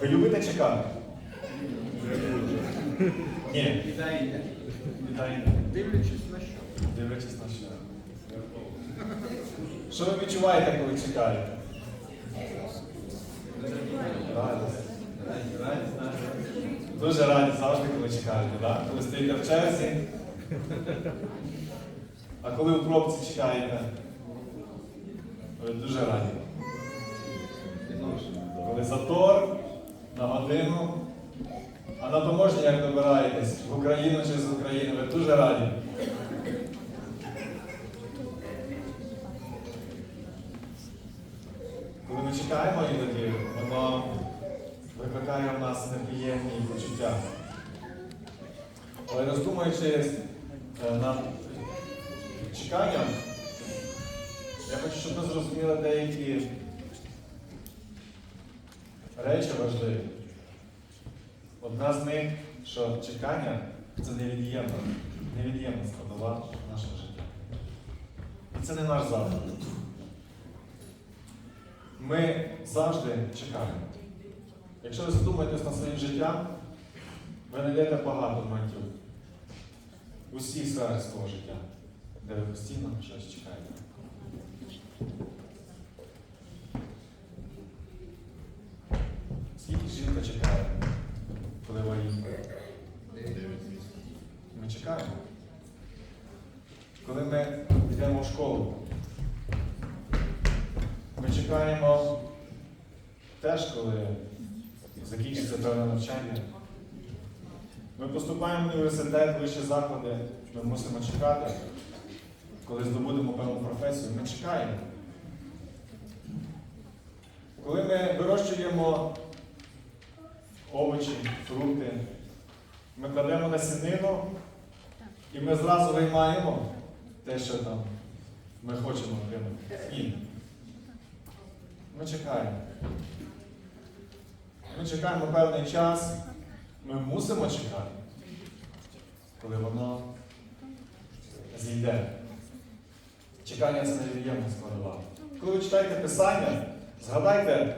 Ви любите чекати? Ні. Дивлячись на що. Дивлячись на що. Що ви відчуваєте, коли чекаєте? Радість. Дуже раді завжди, коли чекаєте, так? Коли стоїте в черзі. А коли у пробці чекаєте, ви дуже раді. Коли затор на годину, а на таможні як добираєтесь в Україну чи з України, ви дуже раді. Коли ми чекаємо іноді, воно викликає в нас неприємні почуття. Але роздумуючи е, над чеканням, я хочу, щоб ви зрозуміли деякі речі важливі. Одна з них, що чекання це невід'ємна, невід'ємна складова нашого життя. І це не наш заклад. Ми завжди чекаємо. Якщо ви задумаєтесь над своїм життям, ви знайдете багато моментів у всіх свого життя, де ви постійно щось чекаєте. Скільки жінка чекає, коли вагітна? Ми чекаємо. Коли ми йдемо в школу, ми чекаємо теж, коли закінчиться певне навчання. Ми поступаємо в університет, вищі заклади, ми мусимо чекати. Коли здобудемо певну професію, ми чекаємо. Коли ми вирощуємо овочі, фрукти, ми кладемо на сінину і ми зразу виймаємо те, що там ми хочемо отримати. Ні. Ми чекаємо. Ми чекаємо певний час, ми мусимо чекати, коли воно зійде. Чекання це невід'ємна складова. Коли ви читаєте Писання, згадайте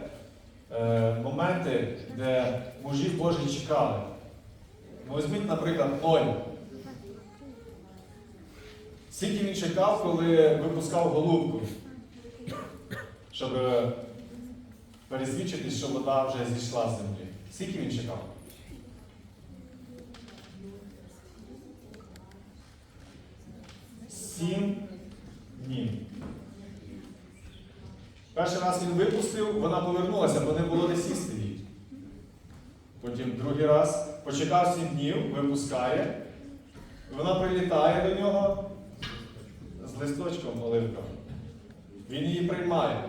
е, моменти, де мужі Божі чекали. Ну, візьміть, наприклад, Ной. Скільки він чекав, коли випускав голубку, щоб е, пересвідчитись, що вода вже зійшла з землі. Скільки він чекав? Сім днів. Перший раз він випустив, вона повернулася, бо не було де сісти їй. Потім другий раз почекав сім днів, випускає. Вона прилітає до нього з листочком оливка. Він її приймає.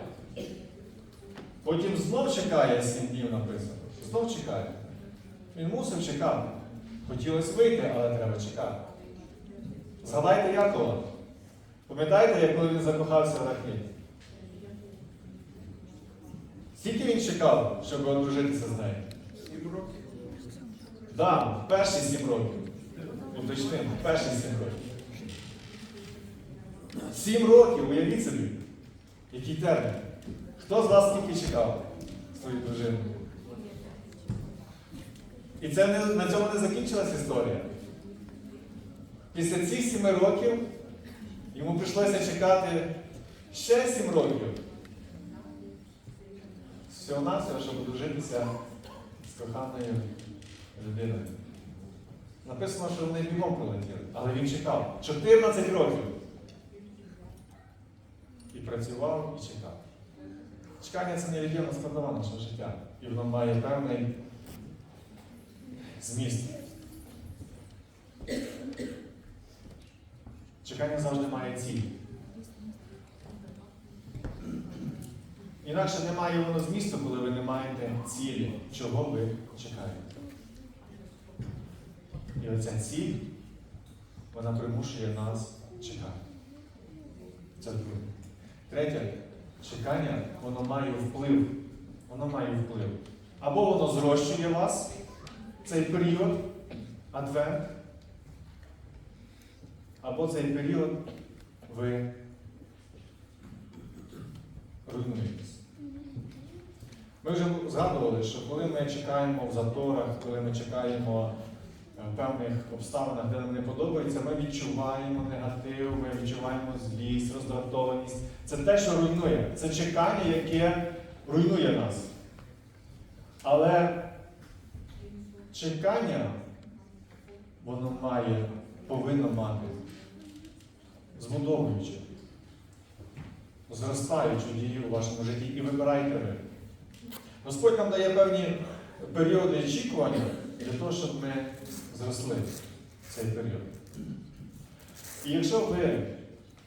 Потім знов чекає сім днів написано. Знов чекає. Він мусив чекати. Хотілося вийти, але треба чекати. Згадайте Якова. Пам'ятаєте, як коли він закохався в Рахіль? Скільки він чекав, щоб одружитися з нею? Сім років. Так, перші сім років. Уточнимо, перші сім років. Сім років, уявіть собі. Який термін. Хто з вас скільки чекав свою дружину? І це не, на цьому не закінчилась історія. Після цих сіми років йому прийшлося чекати ще сім років. Всього-навсього, щоб одружитися з коханою людиною. Написано, що вони бігом прилетіли, але він чекав 14 років. І працював, і чекав. Чекання це невід'ємна складова нашого життя. І воно має певний зміст. Чекання завжди має ціль. Інакше немає воно змісту, коли ви не маєте цілі, чого ви чекаєте. І оця ціль, вона примушує нас чекати. Це друге. Третє, чекання, воно має вплив. Воно має вплив. Або воно зрощує вас, цей період, адвент, або цей період ви руйнуєтесь. Ми вже згадували, що коли ми чекаємо в заторах, коли ми чекаємо певних обставинах, де нам не подобається, ми відчуваємо негатив, ми відчуваємо злість, роздратованість. Це те, що руйнує. Це чекання, яке руйнує нас. Але чекання, воно має, повинно мати збудовуючи, зростаючу дію у вашому житті і вибирайте ви. Господь нам дає певні періоди очікування для того, щоб ми зросли в цей період. І якщо ви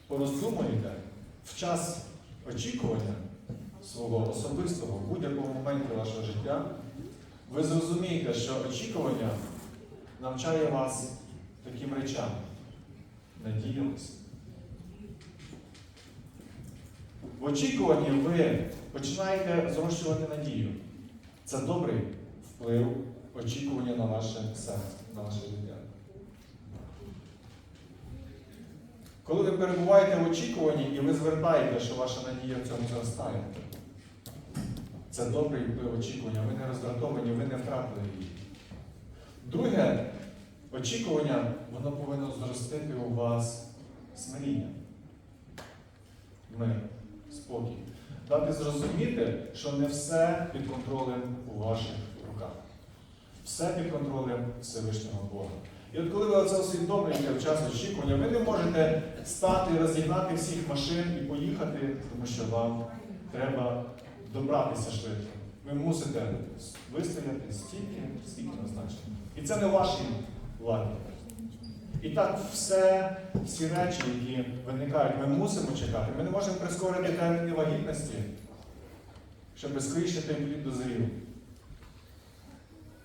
пороздумуєте в час очікування свого особистого в будь-якому моменті вашого життя, ви зрозумієте, що очікування навчає вас таким речам надіятися. В очікуванні ви починаєте зрощувати надію. Це добрий вплив очікування на ваше серце, на ваше життя. Коли ви перебуваєте в очікуванні і ви звертаєте, що ваша надія в цьому зростає, це добрий очікування. Ви не роздратовані, ви не втратили її. Друге, очікування, воно повинно зростити у вас смиріння. Мир, спокій. Дати зрозуміти, що не все під контролем у ваших. Все під контролем Всевишнього Бога. І от коли ви оце усвідомлюєте в час очікування, ви не можете стати, розігнати всіх машин і поїхати, тому що вам треба добратися швидко. Ви мусите вистояти стільки, стільки назначено. І це не ваші владі. І так все, всі речі, які виникають, ми мусимо чекати. Ми не можемо прискорити терміни вагітності, щоб скоріше той.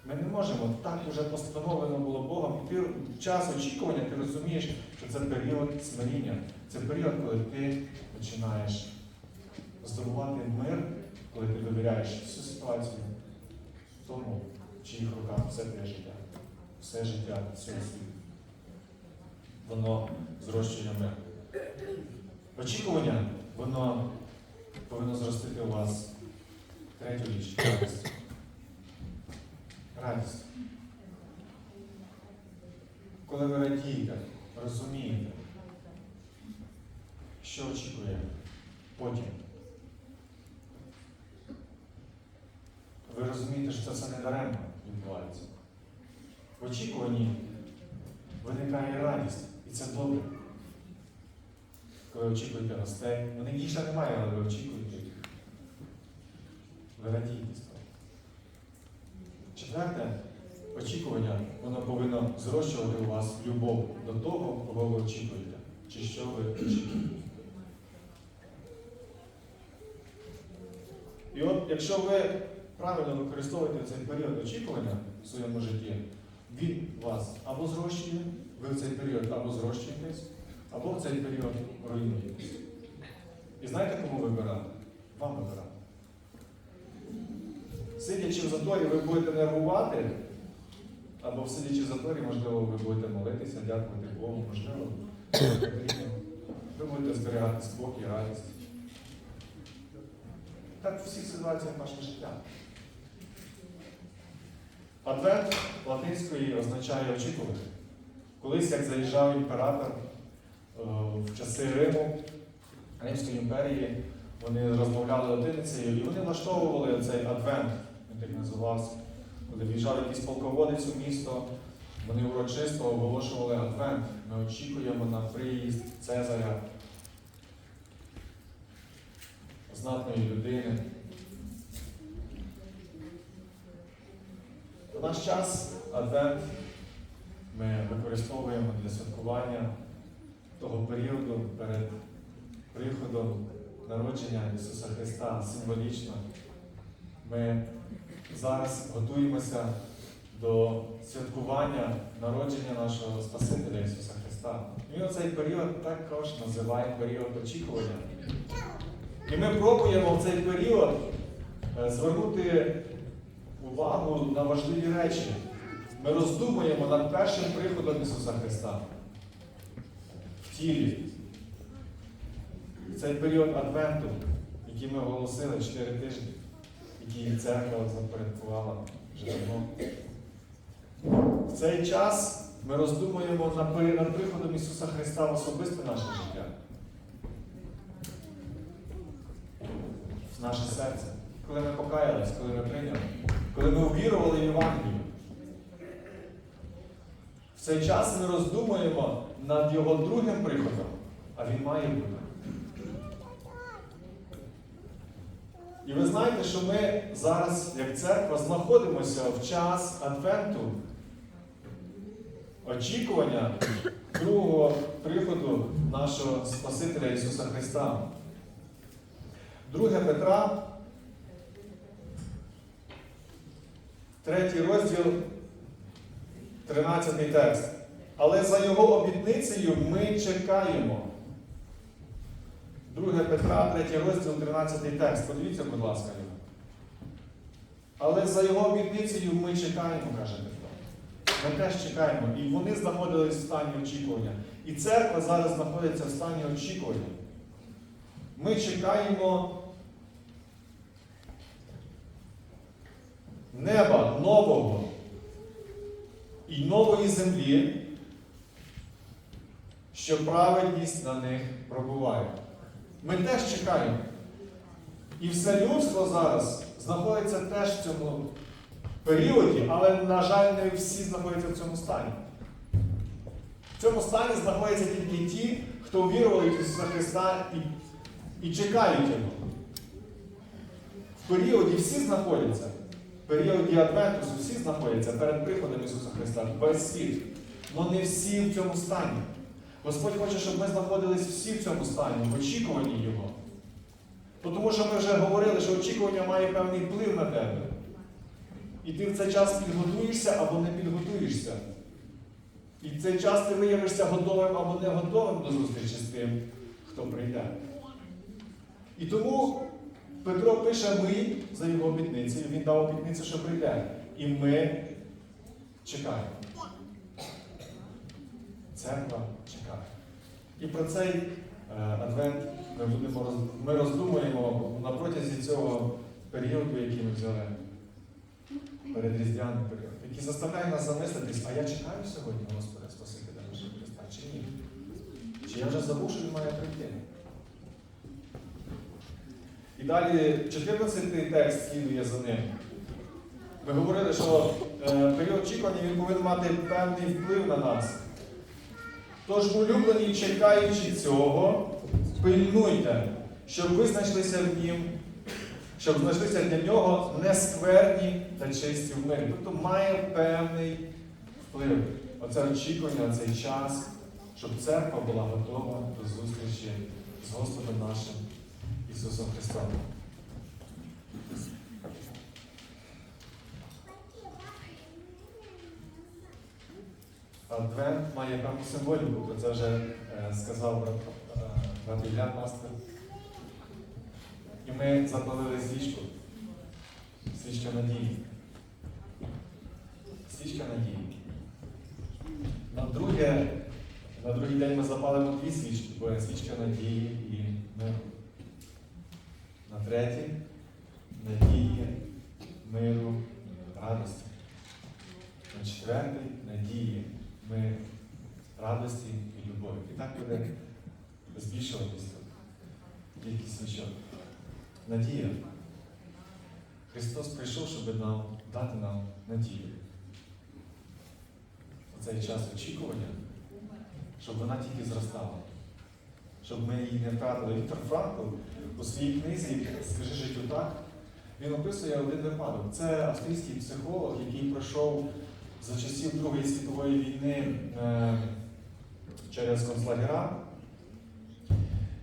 Ми не можемо. Так вже постановлено було Богом. І ти в час очікування ти розумієш, що це період смиріння. Це період, коли ти починаєш здобувати мир, коли ти довіряєш всю ситуацію тому, в чиїх руках все твоє життя, все життя цього світу. Воно зрощує мир. Очікування, воно повинно зростити у вас третю річ радість. Коли ви радієте, розумієте, що очікує потім. Ви розумієте, що це не даремно відбувається. В очікуванні виникає радість, і це добре. Коли очікуєте гостей, вони їх немає, але ви очікуєте. Ви радієте. Четверте, очікування, воно повинно зрощувати у вас любов до того, кого ви очікуєте, чи що ви очікуєте. І от якщо ви правильно використовуєте цей період очікування в своєму житті, він вас або зрощує, ви в цей період або зрощуєтесь, або в цей період руйнуєтесь. І знаєте, кому вибирати? Вам вибирати. Сидячи в заторі, ви будете нервувати, або сидячи в заторі, можливо, ви будете молитися, дякувати Богу, можливо. Ви будете зберігати спокій, радість. Так в всіх ситуаціях вашого життя. Адвент латинської означає очікувати. Колись, як заїжджав імператор е, в часи Риму, Римської імперії, вони розмовляли латиницею і вони влаштовували цей адвент, називався. Коли в'їжджав якийсь полководець у місто, вони урочисто оголошували адвент. Ми очікуємо на приїзд Цезаря, знатної людини. В наш час Адвент ми використовуємо для святкування того періоду перед приходом народження Ісуса Христа символічно. Ми зараз готуємося до святкування народження нашого Спасителя Ісуса Христа. Він оцей період також називає період очікування. І ми пробуємо в цей період е, звернути увагу на важливі речі. Ми роздумуємо над першим приходом Ісуса Христа в тілі. Цей період Адвенту, який ми оголосили 4 тижні, який церква запорядкувала вже давно. В цей час ми роздумуємо над приходом Ісуса Христа в особисте наше життя. В наше серце. Коли ми покаялись, коли ми прийняли, коли ми увірували в Євангелію. В цей час ми роздумуємо над Його другим приходом, а він має бути. І ви знаєте, що ми зараз, як церква, знаходимося в час Адвенту, очікування другого приходу нашого Спасителя Ісуса Христа. Друге Петра, третій розділ, 13 текст. Але за його обітницею ми чекаємо. 2 Петра, 3 розділ, 13 текст. Подивіться, будь ласка, його. Але за його обітницею ми чекаємо, каже Петро. Ми теж чекаємо. І вони знаходились в стані очікування. І церква зараз знаходиться в стані очікування. Ми чекаємо неба нового і нової землі, що праведність на них пробуває. Ми теж чекаємо. І все людство зараз знаходиться теж в цьому періоді, але, на жаль, не всі знаходяться в цьому стані. В цьому стані знаходяться тільки ті, хто увірували в Ісуса Христа і, і чекають Його. В періоді всі знаходяться. В періоді Адвентусу всі знаходяться перед приходом Ісуса Христа, весь світ. Але не всі в цьому стані. Господь хоче, щоб ми знаходились всі в цьому стані, в очікуванні Його. Тому що ми вже говорили, що очікування має певний вплив на тебе. І ти в цей час підготуєшся або не підготуєшся. І в цей час ти виявишся готовим або не готовим до зустрічі з тим, хто прийде. І тому Петро пише ми за його обітницею, він дав обітницю, що прийде. І ми чекаємо. Церква чекає. І про цей е, адвент ми будемо ми роздумуємо на протязі цього періоду, який ми взяли передріздвяний період, який заставляє нас замислитись, а я чекаю сьогодні Господа Спасителя нашого Христа, чи ні? Чи я вже забув, що він має прийти? І далі 14 текст слідує за ним. Ми говорили, що е, період очікування він повинен мати певний вплив на нас. Тож, улюблені, чекаючи цього, пильнуйте, щоб ви знайшлися в нім, щоб знайшлися для нього нескверні та чисті в мирі. Тобто має певний вплив. Оце очікування, цей час, щоб церква була готова до зустрічі з Господом нашим Ісусом Христом. Адвент має певну символіку, про це вже е, сказав е, Ілля пастор. І ми запалили свічку. Свічка надії. Свічка надії. На друге, на другий день ми запалимо дві свічки, бо є свічка надії і миру. На третій надії, миру, радості. На четвертий надії, миру, радості і любові. І так буде збільшуватися кількість свічок. Надія. Христос прийшов, щоб нам дати нам надію. У цей час очікування, щоб вона тільки зростала, щоб ми її не втратили. Віктор Франкл у своїй книзі Скажи життю так, він описує один випадок. Це австрійський психолог, який пройшов за часів Другої світової війни е, через концлагера.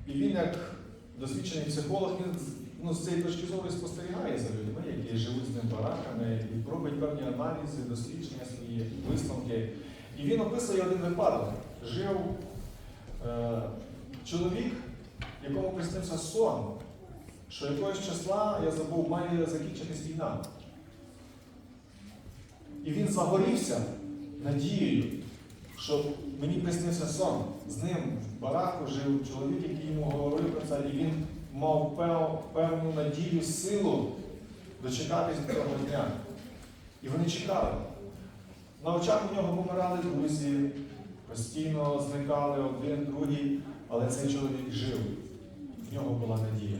І він, як досвідчений психолог, він ну, з цієї точки зору спостерігає за людьми, які живуть з ним бараками, і робить певні аналізи, дослідження свої, висновки. І він описує один випадок. Жив е, чоловік, якому приснився сон, що якогось числа, я забув, має закінчитись війна. І він загорівся надією, що мені приснився сон. З ним в бараку жив чоловік, який йому говорив про це, і він мав певну надію, силу дочекатись до того дня. І вони чекали. На очах у нього помирали друзі, постійно зникали один, другий, але цей чоловік жив. В нього була надія.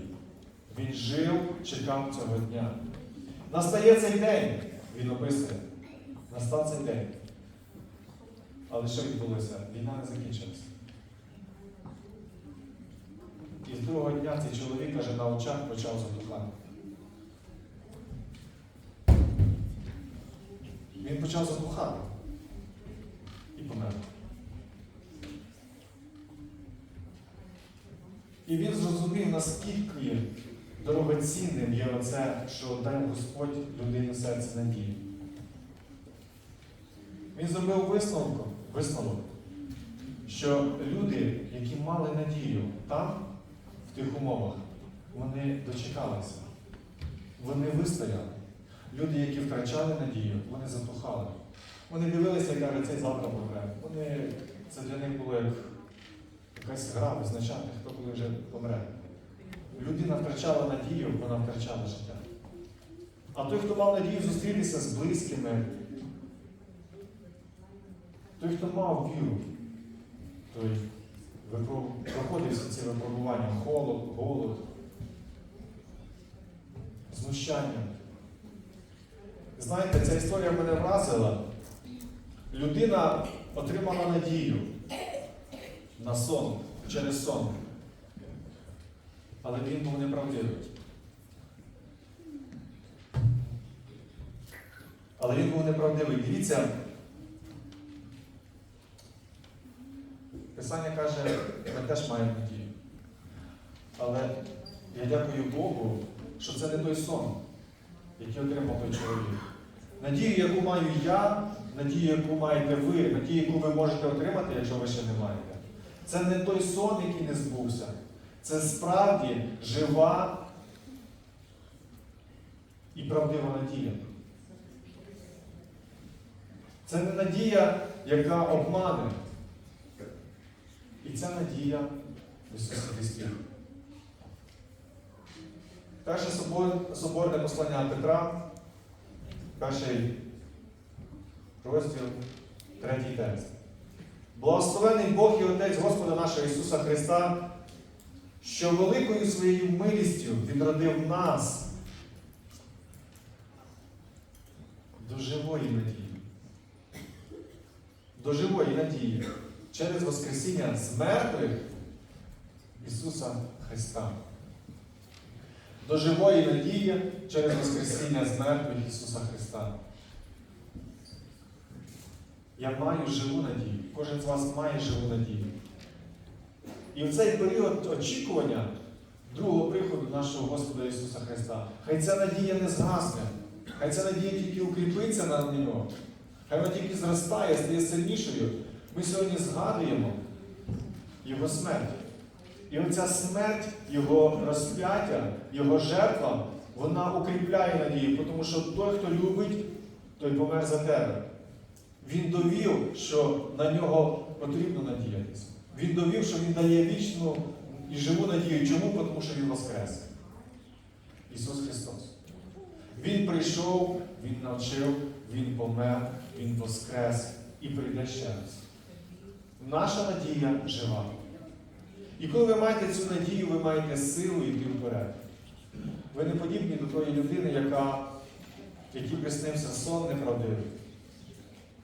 Він жив, чекав цього дня. Настає цей день, він описує. Настав цей день. Але що відбулося? Війна не закінчилася. І з другого дня цей чоловік каже, на очах почав затухати. Він почав затухати і помер. І він зрозумів, наскільки дорогоцінним є оце, що дає Господь людині в серці надію. Він зробив висновок, висновок, що люди, які мали надію там, в тих умовах, вони дочекалися, вони вистояли. Люди, які втрачали надію, вони затухали. Вони дивилися і кажуть, цей завтра помре. Вони, це для них було як якась гра визначати, хто коли вже помре. Людина втрачала надію, вона втрачала життя. А той, хто мав надію зустрітися з близькими, той, хто мав віру, той проходив всі ці випробування, холод, голод, знущання. Знаєте, ця історія мене вразила. Людина отримала надію на сон, через сон. Але він був неправдивий. Але він був неправдивий. Дивіться, Писання каже, ми теж маємо надію. Але я дякую Богу, що це не той сон, який отримав той чоловік. Надію, яку маю я, надію, яку маєте ви, надію, яку ви можете отримати, якщо ви ще не маєте. Це не той сон, який не збувся. Це справді жива і правдива надія. Це не надія, яка обмане. І ця надія в Ісусі Христі. Перше собор- соборне послання Петра, перший розділ, третій текст. Благословений Бог і Отець Господа нашого Ісуса Христа, що великою своєю милістю відродив нас до живої надії. До живої надії через Воскресіння з мертвих Ісуса Христа. До живої надії через Воскресіння з мертвих Ісуса Христа. Я маю живу надію. Кожен з вас має живу надію. І в цей період очікування другого приходу нашого Господа Ісуса Христа, хай ця надія не згасне, хай ця надія тільки укріпиться на нього, хай вона тільки зростає, стає сильнішою. Ми сьогодні згадуємо Його смерть. І оця смерть, Його розп'яття, Його жертва, вона укріпляє надію, тому що той, хто любить, той помер за тебе. Він довів, що на нього потрібно надіятися. Він довів, що Він дає вічну і живу надію. Чому? Тому що Він Воскрес. Ісус Христос. Він прийшов, Він навчив, Він помер, Він воскрес і прийде ще раз. Наша надія жива. І коли ви маєте цю надію, ви маєте силу йти вперед. Ви не подібні до тої людини, яка, якій приснився сон неправдивий.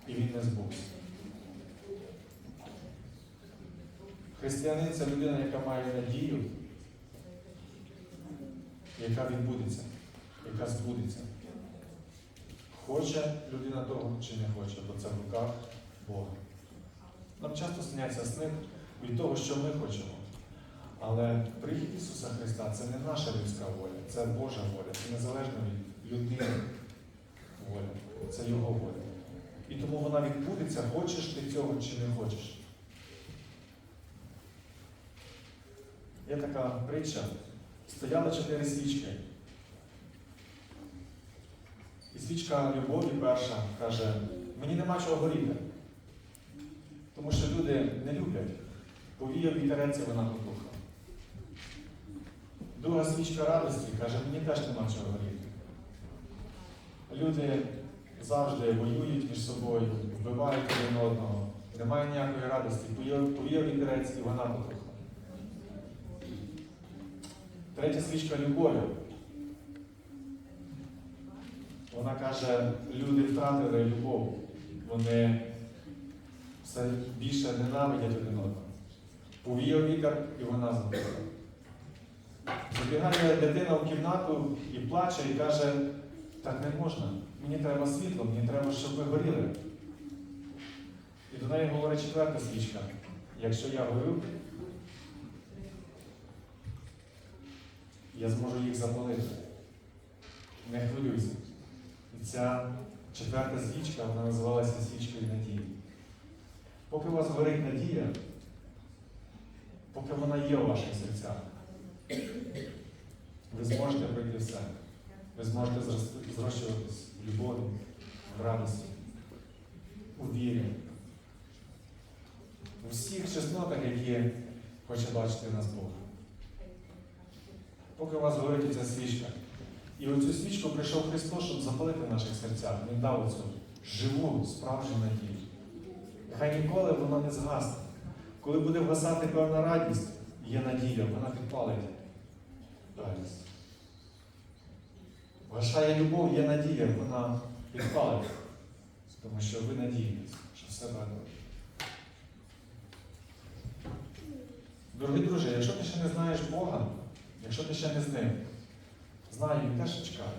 І він не збувся. Християнин це людина, яка має надію, яка відбудеться, яка збудеться. Хоче людина того чи не хоче, бо це в руках Бога. Нам часто сняться сни від того, що ми хочемо. Але прихід Ісуса Христа це не наша людська воля, це Божа воля, це незалежно від людини воля, це Його воля. І тому вона відбудеться, хочеш ти цього чи не хочеш. Є така притча. Стояли чотири свічки. І свічка любові перша каже, мені нема чого горіти. Тому що люди не люблять. Повіяв вітерець, вона потухла. Друга свічка радості каже, мені теж нема чого горіти. люди завжди воюють між собою, вбивають один одного. Немає ніякої радості. Повів вітерець і вона потухла. Третя свічка любові. Вона каже, люди втратили любов. Вони все більше ненавидять один одного. Повіяв вітер і вона забула. Забігає дитина в кімнату і плаче, і каже, так не можна. Мені треба світло, мені треба, щоб ви горіли. І до неї говорить четверта свічка. Якщо я горю, я зможу їх запалити. Не хвилюйся. І ця четверта свічка, вона називалася свічкою надії. Поки у вас горить надія, поки вона є у ваших серцях, ви зможете пройти все. Ви зможете зрощуватись в любові, в радості, у вірі, у всіх чеснотах, які хоче бачити нас Бог. Поки у вас горить ця свічка. І оцю свічку прийшов Христос, щоб запалити в наших серцях. Він дав оцю живу, справжню надію. Нехай ніколи воно не згасне. Коли буде вгасати певна радість, є надія, вона підпалить радість. Вгашає любов, є надія, вона підпалить. Тому що ви надієтесь, що все буде. Дорогі друзі, якщо ти ще не знаєш Бога, якщо ти ще не з ним, знай, Він теж чекає.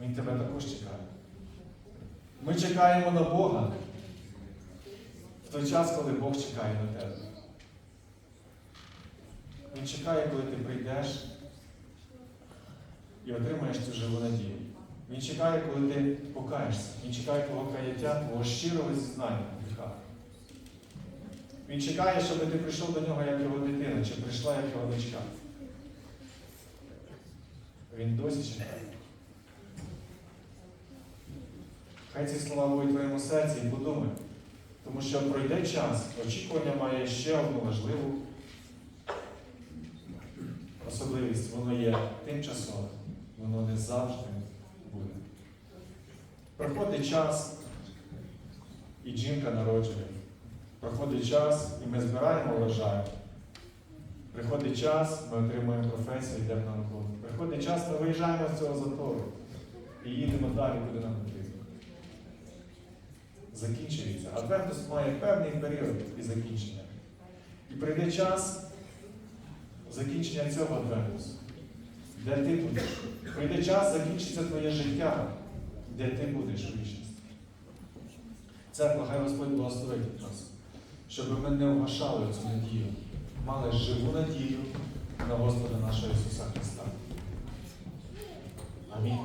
Він тебе також чекає. Ми чекаємо на Бога в той час, коли Бог чекає на тебе. Він чекає, коли ти прийдеш і отримаєш цю живу надію. Він чекає, коли ти покаєшся. Він чекає твого каяття, твого щирого зізнання в гріхах. Він чекає, щоб ти прийшов до нього як його дитина, чи прийшла як його дочка. Він досі чекає. Хай ці слова будуть в твоєму серці і подумай. Тому що пройде час, очікування має ще одну важливу особливість. Воно є тимчасове, воно не завжди буде. Проходить час, і жінка народжує. Проходить час, і ми збираємо врожай. Приходить час, ми отримуємо професію, йдемо на роботу. Приходить час, ми виїжджаємо з цього затору і їдемо далі, куди нам потрібно. Закінчується. Адвентус має певний період і закінчення. І прийде час закінчення цього адвентусу, де ти будеш. Прийде час, закінчиться твоє життя, де ти будеш у вічності. Церква, хай Господь благословить нас, щоб ми не вгашали цю надію, мали живу надію на Господа нашого Ісуса Христа. Амінь.